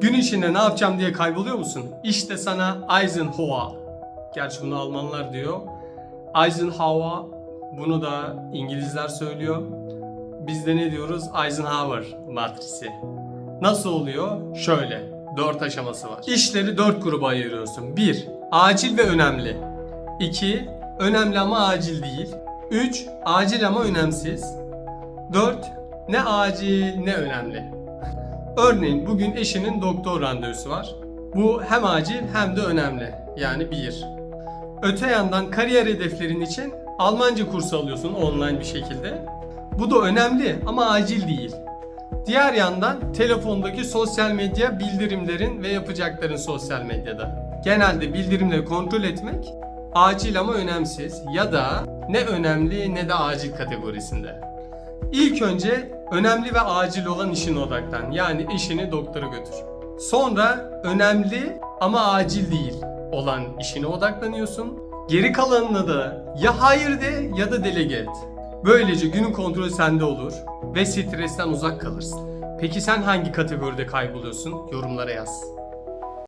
Gün içinde ne yapacağım diye kayboluyor musun? İşte sana Eisenhower. Gerçi bunu Almanlar diyor. Eisenhower. Bunu da İngilizler söylüyor. Biz de ne diyoruz? Eisenhower matrisi. Nasıl oluyor? Şöyle. Dört aşaması var. İşleri dört gruba ayırıyorsun. 1. Acil ve önemli. 2. Önemli ama acil değil. 3. Acil ama önemsiz. 4. Ne acil ne önemli. Örneğin bugün eşinin doktor randevusu var. Bu hem acil hem de önemli. Yani bir. Öte yandan kariyer hedeflerin için Almanca kursu alıyorsun online bir şekilde. Bu da önemli ama acil değil. Diğer yandan telefondaki sosyal medya bildirimlerin ve yapacakların sosyal medyada. Genelde bildirimleri kontrol etmek acil ama önemsiz ya da ne önemli ne de acil kategorisinde. İlk önce önemli ve acil olan işine odaklan. Yani işini doktora götür. Sonra önemli ama acil değil olan işine odaklanıyorsun. Geri kalanına da ya hayır de ya da delege et. Böylece günün kontrolü sende olur ve stresten uzak kalırsın. Peki sen hangi kategoride kayboluyorsun? Yorumlara yaz.